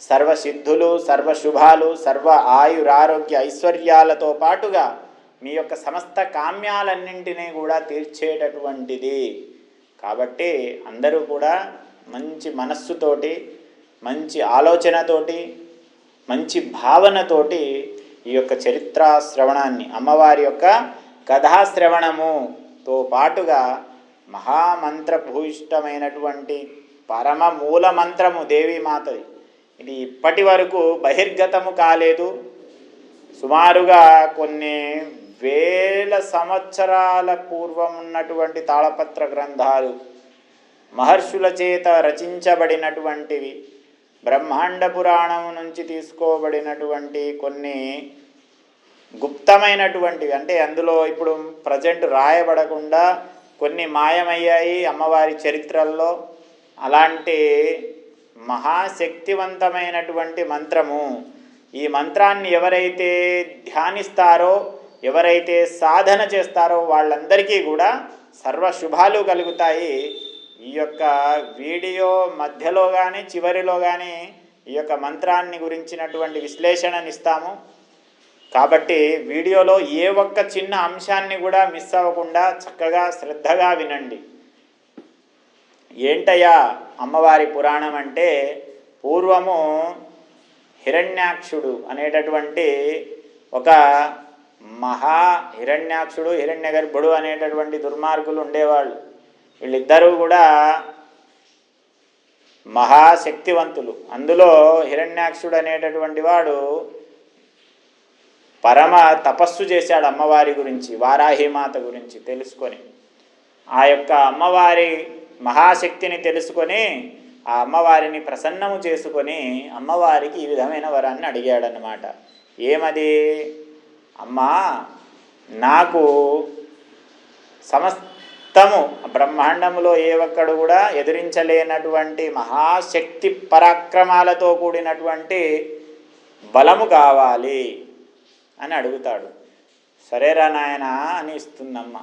సర్వసిద్ధులు సర్వశుభాలు సర్వ ఆయురారోగ్య ఐశ్వర్యాలతో పాటుగా మీ యొక్క సమస్త కామ్యాలన్నింటినీ కూడా తీర్చేటటువంటిది. కాబట్టి అందరూ కూడా మంచి మనస్సుతోటి మంచి ఆలోచనతోటి మంచి భావనతోటి ఈ యొక్క చరిత్ర శ్రవణాన్ని అమ్మవారి యొక్క కథాశ్రవణముతో పాటుగా మహామంత్రభూయిష్టమైనటువంటి పరమ మూల మంత్రము దేవీమాతది. ఇది ఇప్పటి వరకు బహిర్గతము కాలేదు. సుమారుగా కొన్ని వేల సంవత్సరాల పూర్వం ఉన్నటువంటి తాళపత్ర గ్రంథాలు మహర్షుల చేత రచించబడినటువంటివి బ్రహ్మాండ పురాణం నుంచి తీసుకోబడినటువంటి కొన్ని గుప్తమైనటువంటివి. అంటే అందులో ఇప్పుడు ప్రజెంట్ రాయబడకుండా కొన్ని మాయమయ్యాయి అమ్మవారి చరిత్రల్లో. అలాంటి మహాశక్తివంతమైనటువంటి మంత్రము. ఈ మంత్రాన్ని ఎవరైతే ధ్యానిస్తారో ఎవరైతే సాధన చేస్తారో వాళ్ళందరికీ కూడా సర్వశుభాలు కలుగుతాయి. ఈ యొక్క వీడియో మధ్యలో కానీ చివరిలో కానీ ఈ యొక్క మంత్రాన్ని గురించినటువంటి విశ్లేషణనిస్తాము. కాబట్టి వీడియోలో ఏ ఒక్క చిన్న అంశాన్ని కూడా మిస్ అవ్వకుండా చక్కగా శ్రద్ధగా వినండి. ఏంటయ్యా? అమ్మవారి పురాణం అంటే పూర్వము హిరణ్యాక్షుడు అనేటటువంటి ఒక మహా హిరణ్యాక్షుడు హిరణ్యగర్భుడు అనేటటువంటి దుర్మార్గులు ఉండేవాళ్ళు. వీళ్ళిద్దరూ కూడా మహాశక్తివంతులు. అందులో హిరణ్యాక్షుడు అనేటటువంటి వాడు పరమ తపస్సు చేశాడు అమ్మవారి గురించి వారాహిమాత గురించి తెలుసుకొని. ఆ యొక్క అమ్మవారి మహాశక్తిని తెలుసుకొని ఆ అమ్మవారిని ప్రసన్నము చేసుకొని అమ్మవారికి ఈ విధమైన వరాన్ని అడిగాడనమాట ఏమది? అమ్మా నాకు సమస్తము బ్రహ్మాండములో ఏ ఒక్కడు కూడా ఎదిరించలేనటువంటి మహాశక్తి పరాక్రమాలతో కూడినటువంటి బలము కావాలి అని అడుగుతాడు. సరేరా నాయన అని ఇస్తుందమ్మ.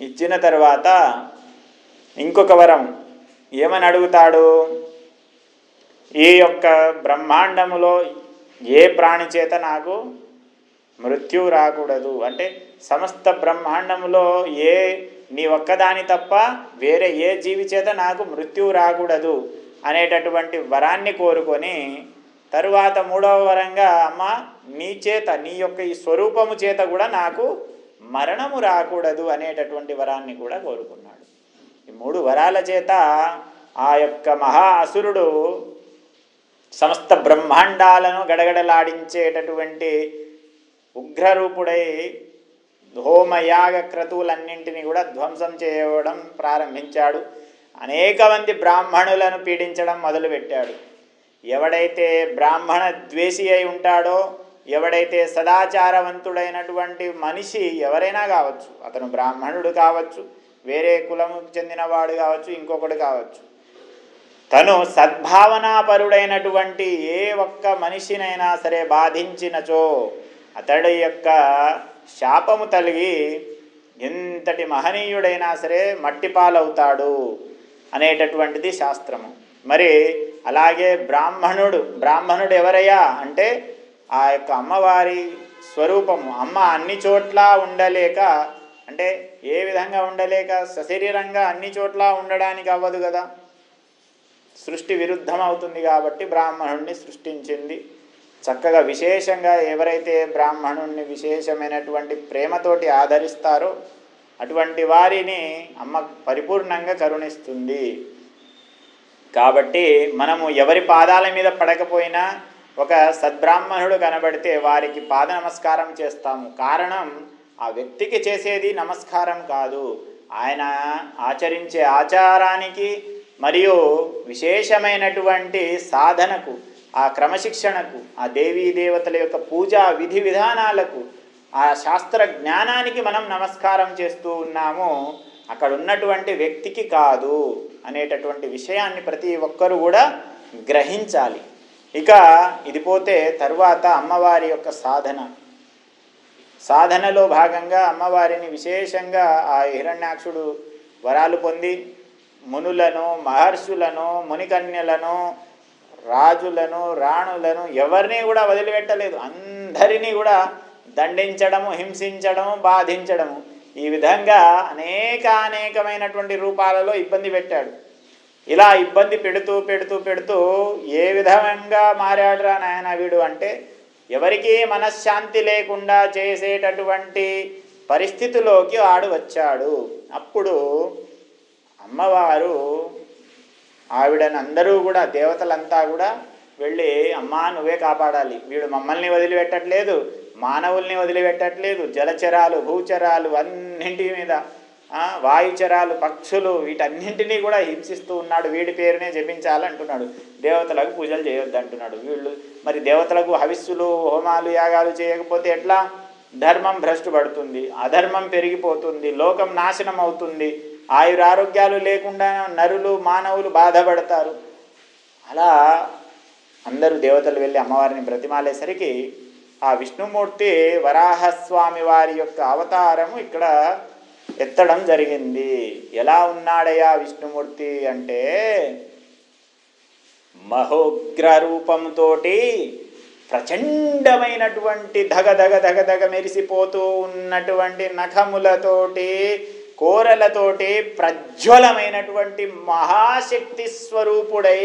ఇచ్చిన తర్వాత ఇంకొక వరం. ఏమని అడుగుతాడు? ఈ యొక్క బ్రహ్మాండములో ఏ ప్రాణి చేత నాకు మృత్యు రాకూడదు? అంటే సమస్త బ్రహ్మాండములో ఏ నీ ఒక్కదాని తప్ప వేరే ఏ జీవి చేత నాకు మృత్యువు రాకూడదు అనేటటువంటి వరాన్ని కోరుకొని తరువాత మూడవ వరంగా అమ్మ నీ చేత నీ యొక్క ఈ స్వరూపము చేత కూడా నాకు మరణము రాకూడదు అనేటటువంటి వరాన్ని కూడా కోరుకున్నాడు. ఈ మూడు వరాల చేత ఆ యొక్క మహా అసురుడు సమస్త బ్రహ్మాండాలను గడగడలాడించేటటువంటి ఉగ్రరూపుడై హోమయాగ క్రతువులన్నింటినీ కూడా ధ్వంసం చేయడం ప్రారంభించాడు. అనేక మంది బ్రాహ్మణులను పీడించడం మొదలుపెట్టాడు. ఎవడైతే బ్రాహ్మణ ద్వేషి అయి ఉంటాడో ఎవడైతే సదాచారవంతుడైనటువంటి మనిషి ఎవరైనా కావచ్చు అతను బ్రాహ్మణుడు కావచ్చు వేరే కులముకు చెందినవాడు కావచ్చు ఇంకొకడు కావచ్చు. తను సద్భావనాపరుడైనటువంటి ఏ ఒక్క మనిషినైనా సరే బాధించినచో అతడి యొక్క శాపము తలిగి ఎంతటి మహనీయుడైనా సరే మట్టిపాలవుతాడు అనేటటువంటిది శాస్త్రము. మరి అలాగే బ్రాహ్మణుడు బ్రాహ్మణుడు ఎవరయ్యా అంటే ఆ యొక్క అమ్మవారి స్వరూపము. అమ్మ అన్ని చోట్ల ఉండలేక అంటే ఏ విధంగా ఉండలేక సశరీరంగా అన్ని చోట్ల ఉండడానికి అవ్వదు కదా. సృష్టి విరుద్ధం అవుతుంది కాబట్టి బ్రాహ్మణుణ్ణి సృష్టించింది. చక్కగా విశేషంగా ఎవరైతే బ్రాహ్మణుణ్ణి విశేషమైనటువంటి ప్రేమతోటి ఆదరిస్తారో అటువంటి వారిని అమ్మ పరిపూర్ణంగా కరుణిస్తుంది. కాబట్టి మనము ఎవరి పాదాల మీద పడకపోయినా ఒక సద్బ్రాహ్మణుడు కనబడితే వారికి పాద నమస్కారం చేస్తాము. కారణం ఆ వ్యక్తికి చేసేది నమస్కారం కాదు. ఆయన ఆచరించే ఆచారానికి మరియు విశేషమైనటువంటి సాధనకు ఆ క్రమశిక్షణకు ఆ దేవీ దేవతల యొక్క పూజా విధి విధానాలకు ఆ శాస్త్ర జ్ఞానానికి మనం నమస్కారం చేస్తూ ఉన్నాము. అక్కడ ఉన్నటువంటి వ్యక్తికి కాదు అనేటటువంటి విషయాన్ని ప్రతి ఒక్కరూ కూడా గ్రహించాలి. ఇక ఇది పోతే తర్వాత అమ్మవారి యొక్క సాధన. సాధనలో భాగంగా అమ్మవారిని విశేషంగా ఆ హిరణ్యాక్షుడు వరాలు పొంది మునులను మహర్షులను మునికన్యలను రాజులను రాణులను ఎవరిని కూడా వదిలిపెట్టలేదు. అందరినీ కూడా దండించడము హింసించడము బాధించడము. ఈ విధంగా అనేక అనేకమైనటువంటి రూపాలలో ఇబ్బంది పెట్టాడు. ఇలా ఇబ్బంది పెడుతూ పెడుతూ పెడుతూ ఏ విధంగా మారాడురా నాయన వీడు అంటే ఎవరికీ మనశ్శాంతి లేకుండా చేసేటటువంటి పరిస్థితిలోకి ఆడు వచ్చాడు. అప్పుడు అమ్మవారు ఆవిడని అందరూ కూడా దేవతలంతా కూడా వెళ్ళి అమ్మా నువ్వే కాపాడాలి. వీడు మమ్మల్ని వదిలిపెట్టట్లేదు మానవుల్ని వదిలిపెట్టట్లేదు జలచరాలు భూచరాలు అన్నింటి మీద వాయుచరాలు పక్షులు వీటన్నింటినీ కూడా హింసిస్తూ ఉన్నాడు. వీడి పేరునే జపించాలంటున్నాడు. దేవతలకు పూజలు చేయొద్దు అంటున్నాడు వీళ్ళు మరి దేవతలకు హవిస్సులు హోమాలు యాగాలు చేయకపోతే ఎట్లా? ధర్మం భ్రష్టు పడుతుంది అధర్మం పెరిగిపోతుంది లోకం నాశనం అవుతుంది ఆయురారోగ్యాలు లేకుండా నరులు మానవులు బాధపడతారు. అలా అందరూ దేవతలు వెళ్ళి అమ్మవారిని బ్రతిమాలేసరికి ఆ విష్ణుమూర్తి వరాహస్వామి వారి యొక్క అవతారము ఇక్కడ ఎత్తడం జరిగింది. ఎలా ఉన్నాడయ్యా విష్ణుమూర్తి అంటే మహోగ్ర రూపంతోటి ప్రచండమైనటువంటి ధగ ధగ ధగ ధగ మెరిసిపోతూ ఉన్నటువంటి నఖములతోటి కోరలతోటి ప్రజ్వలమైనటువంటి మహాశక్తి స్వరూపుడై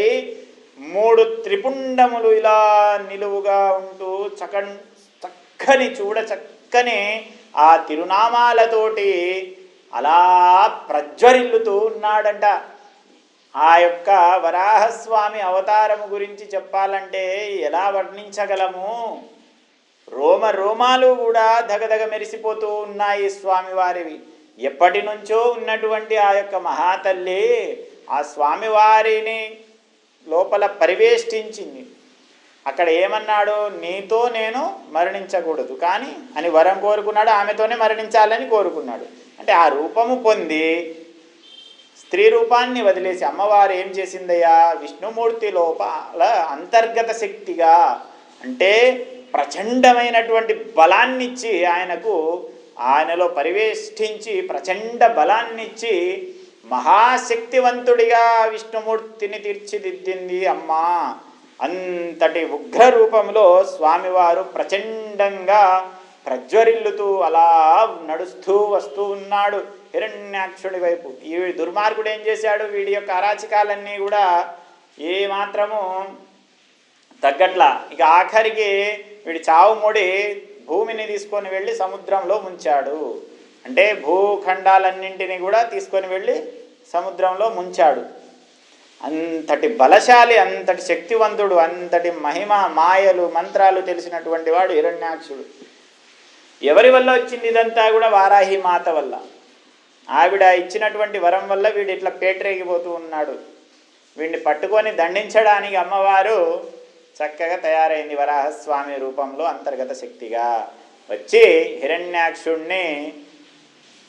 మూడు త్రిపుండములు ఇలా నిలువుగా ఉంటూ చకన్ చక్కని చూడ చక్కని ఆ తిరునామాలతోటి అలా ప్రజ్వరిల్లుతూ ఉన్నాడంట. ఆ యొక్క వరాహస్వామి అవతారము గురించి చెప్పాలంటే ఎలా వర్ణించగలము? రోమ రోమాలు కూడా దగదగ మెరిసిపోతూ ఉన్నాయి స్వామివారివి. ఎప్పటి నుంచో ఉన్నటువంటి ఆ యొక్క మహాతల్లి ఆ స్వామివారిని లోపల పరివేష్టించింది. అక్కడ ఏమన్నాడు? నీతో నేను మరణించకూడదు. కానీ అని వరం కోరుకున్నాడు. ఆమెతోనే మరణించాలని కోరుకున్నాడు. అంటే ఆ రూపము పొంది స్త్రీ రూపాన్ని వదిలేసి అమ్మవారు ఏం చేసిందయ్యా? విష్ణుమూర్తి లోపల అంతర్గత శక్తిగా అంటే ప్రచండమైనటువంటి బలాన్నిచ్చి ఆయనకు ఆయనలో పరివేష్టించి ప్రచండ బలాన్నిచ్చి మహాశక్తివంతుడిగా విష్ణుమూర్తిని తీర్చిదిద్దింది అమ్మా. అంతటి ఉగ్ర రూపంలో స్వామివారు ప్రచండంగా ప్రజ్వరిల్లుతూ అలా నడుస్తూ వస్తూ ఉన్నాడు. హిరణ్యాక్షుడి వైపు. ఈ దుర్మార్గుడు ఏం చేశాడు? వీడి యొక్క అరాచకాలన్నీ కూడా ఏ మాత్రము తగ్గట్లా. ఇక ఆఖరికి వీడి చావు ముడి భూమిని తీసుకొని వెళ్ళి సముద్రంలో ముంచాడు. అంటే భూఖండాలన్నింటినీ కూడా తీసుకొని వెళ్ళి సముద్రంలో ముంచాడు. అంతటి బలశాలి అంతటి శక్తివంతుడు అంతటి మహిమ మాయలు మంత్రాలు తెలిసినటువంటి వాడు హిరణ్యాక్షుడు. ఎవరి వల్ల వచ్చింది ఇదంతా కూడా వారాహి మాత వల్ల. ఆవిడ ఇచ్చినటువంటి వరం వల్ల వీడు ఇట్లా పేటరేగిపోతూ ఉన్నాడు. వీడిని పట్టుకొని దండించడానికి అమ్మవారు చక్కగా తయారైంది వరాహస్వామి రూపంలో అంతర్గత శక్తిగా. వచ్చి హిరణ్యాక్షుణ్ణి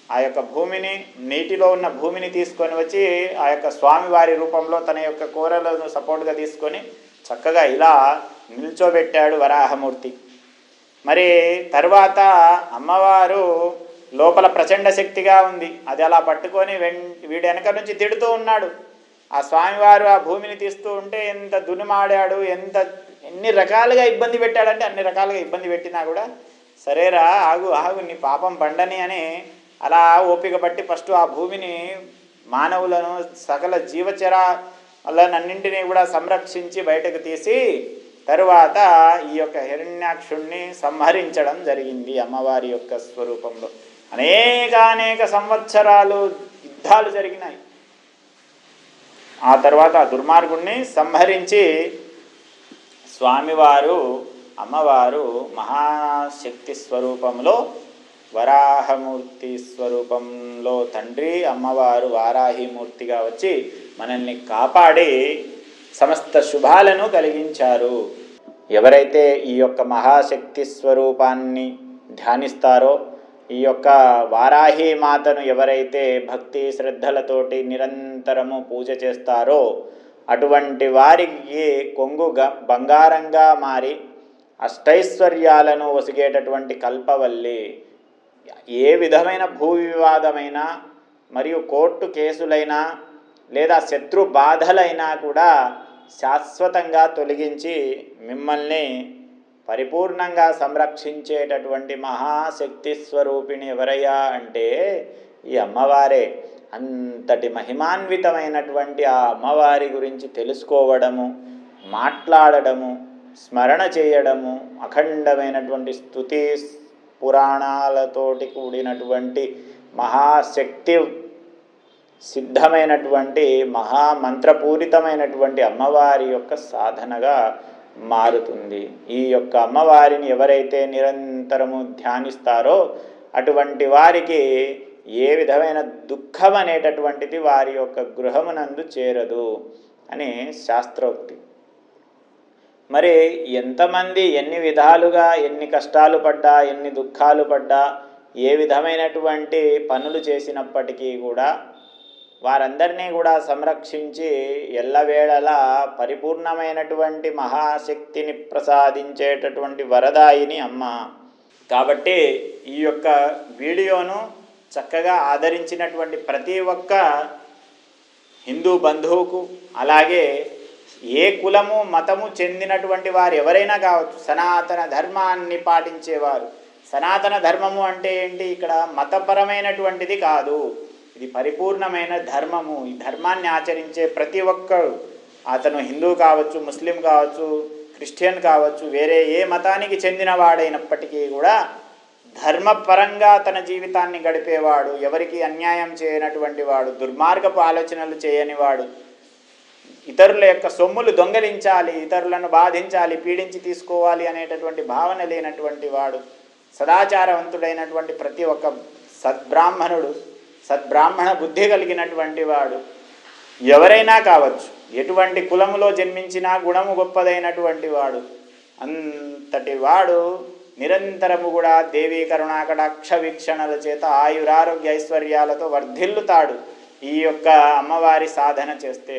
ఆ యొక్క భూమిని నీటిలో ఉన్న భూమిని తీసుకొని వచ్చి ఆ యొక్క స్వామివారి రూపంలో తన యొక్క కూరలను సపోర్ట్గా తీసుకొని చక్కగా ఇలా నిల్చోబెట్టాడు వరాహమూర్తి. మరి తర్వాత అమ్మవారు లోపల ప్రచండ శక్తిగా ఉంది. అది అలా పట్టుకొని వెం వీడి వెనక నుంచి తిడుతూ ఉన్నాడు. ఆ స్వామివారు ఆ భూమిని తీస్తూ ఉంటే ఎంత దునుమాడాడు ఎంత ఎన్ని రకాలుగా ఇబ్బంది పెట్టాడంటే అన్ని రకాలుగా ఇబ్బంది పెట్టినా కూడా సరేరా ఆగు ఆగు నీ పాపం పండని అని అలా ఓపిక బట్టి ఫస్ట్ ఆ భూమిని మానవులను సకల జీవచరాలన్నింటినీ కూడా సంరక్షించి బయటకు తీసి తరువాత ఈ యొక్క హిరణ్యాక్షుణ్ణి సంహరించడం జరిగింది అమ్మవారి యొక్క స్వరూపంలో. అనేకానేక సంవత్సరాలు యుద్ధాలు జరిగినాయి. ఆ తర్వాత ఆ దుర్మార్గుణ్ణి సంహరించి స్వామివారు అమ్మవారు మహాశక్తి స్వరూపంలో వరాహమూర్తి స్వరూపంలో తండ్రి అమ్మవారు వారాహిమూర్తిగా వచ్చి మనల్ని కాపాడి సమస్త శుభాలను కలిగించారు. ఎవరైతే ఈ యొక్క మహాశక్తి స్వరూపాన్ని ధ్యానిస్తారో ఈ యొక్క వారాహి మాతను ఎవరైతే భక్తి శ్రద్ధలతోటి నిరంతరము పూజ చేస్తారో అటువంటి వారికి కొంగు బంగారంగా మారి అష్టైశ్వర్యాలను ఒసిగేటటువంటి కల్పవల్లి ఏ విధమైన భూ వివాదమైనా మరియు కోర్టు కేసులైనా లేదా శత్రు బాధలైనా కూడా శాశ్వతంగా తొలగించి మిమ్మల్ని పరిపూర్ణంగా సంరక్షించేటటువంటి మహాశక్తి స్వరూపిణి ఎవరయ్యా అంటే ఈ అమ్మవారే. అంతటి మహిమాన్వితమైనటువంటి ఆ అమ్మవారి గురించి తెలుసుకోవడము మాట్లాడడము స్మరణ చేయడము అఖండమైనటువంటి స్థుతి పురాణాలతోటి కూడినటువంటి మహాశక్తి సిద్ధమైనటువంటి మహామంత్రపూరితమైనటువంటి అమ్మవారి యొక్క సాధనగా మారుతుంది. ఈ యొక్క అమ్మవారిని ఎవరైతే నిరంతరము ధ్యానిస్తారో అటువంటి వారికి ఏ విధమైన దుఃఖం అనేటటువంటిది వారి యొక్క గృహమునందు చేరదు అని శాస్త్రోక్తి. మరి ఎంతమంది ఎన్ని విధాలుగా ఎన్ని కష్టాలు పడ్డా ఎన్ని దుఃఖాలు పడ్డా ఏ విధమైనటువంటి పనులు చేసినప్పటికీ కూడా వారందరినీ కూడా సంరక్షించి ఎల్లవేళలా పరిపూర్ణమైనటువంటి మహాశక్తిని ప్రసాదించేటటువంటి వరదాయిని అమ్మ. కాబట్టి ఈ యొక్క వీడియోను చక్కగా ఆదరించినటువంటి ప్రతి ఒక్క హిందూ బంధువుకు అలాగే ఏ కులము మతము చెందినటువంటి వారు ఎవరైనా కావచ్చు సనాతన ధర్మాన్ని పాటించేవారు. సనాతన ధర్మము అంటే ఏంటి? ఇక్కడ మతపరమైనటువంటిది కాదు. ఇది పరిపూర్ణమైన ధర్మము. ఈ ధర్మాన్ని ఆచరించే ప్రతి ఒక్కరు అతను హిందూ కావచ్చు ముస్లిం కావచ్చు క్రిస్టియన్ కావచ్చు వేరే ఏ మతానికి చెందిన వాడైనప్పటికీ కూడా ధర్మపరంగా తన జీవితాన్ని గడిపేవాడు ఎవరికి అన్యాయం చేయనటువంటి వాడు దుర్మార్గపు ఆలోచనలు చేయనివాడు ఇతరుల యొక్క సొమ్ములు దొంగలించాలి ఇతరులను బాధించాలి పీడించి తీసుకోవాలి అనేటటువంటి భావన లేనటువంటి వాడు సదాచారవంతుడైనటువంటి ప్రతి ఒక్క సద్బ్రాహ్మణుడు సద్బ్రాహ్మణ బుద్ధి కలిగినటువంటి వాడు ఎవరైనా కావచ్చు ఎటువంటి కులములో జన్మించినా గుణము గొప్పదైనటువంటి వాడు అంతటి వాడు నిరంతరము కూడా దేవీ కరుణాకటాక్ష వీక్షణల చేత ఆయురారోగ్య ఐశ్వర్యాలతో వర్ధిల్లుతాడు ఈ యొక్క అమ్మవారి సాధన చేస్తే.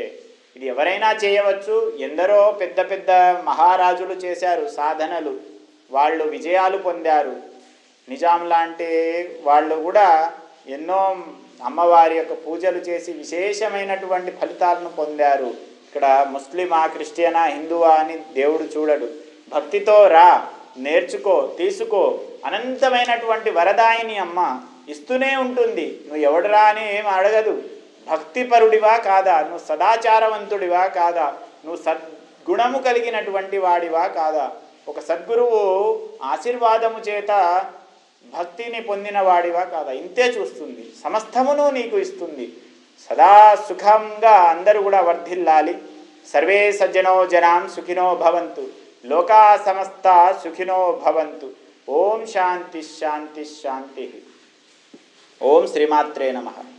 ఇది ఎవరైనా చేయవచ్చు. ఎందరో పెద్ద పెద్ద మహారాజులు చేశారు సాధనలు. వాళ్ళు విజయాలు పొందారు. నిజాం లాంటి వాళ్ళు కూడా ఎన్నో అమ్మవారి యొక్క పూజలు చేసి విశేషమైనటువంటి ఫలితాలను పొందారు. ఇక్కడ ముస్లిమా క్రిస్టియనా హిందువా అని దేవుడు చూడడు. భక్తితో రా నేర్చుకో తీసుకో. అనంతమైనటువంటి వరదాయిని అమ్మ ఇస్తూనే ఉంటుంది. నువ్వు ఎవడురా అని ఏం అడగదు. భక్తిపరుడివా కాదా? నువ్వు సదాచారవంతుడివా కాదా? నువ్వు సద్గుణము కలిగినటువంటి వాడివా కాదా? ఒక సద్గురువు ఆశీర్వాదము చేత భక్తిని పొందిన వాడివా కాదా? ఇంతే చూస్తుంది. సమస్తమును నీకు ఇస్తుంది. సదా సుఖంగా అందరూ కూడా వర్ధిల్లాలి. సర్వే సజ్జనో జనాం సుఖినో భవంతు. లోకా సమస్త సుఖినో భవంతు. ఓం శాంతి శాంతి శాంతి. ఓం శ్రీమాత్రే నమః.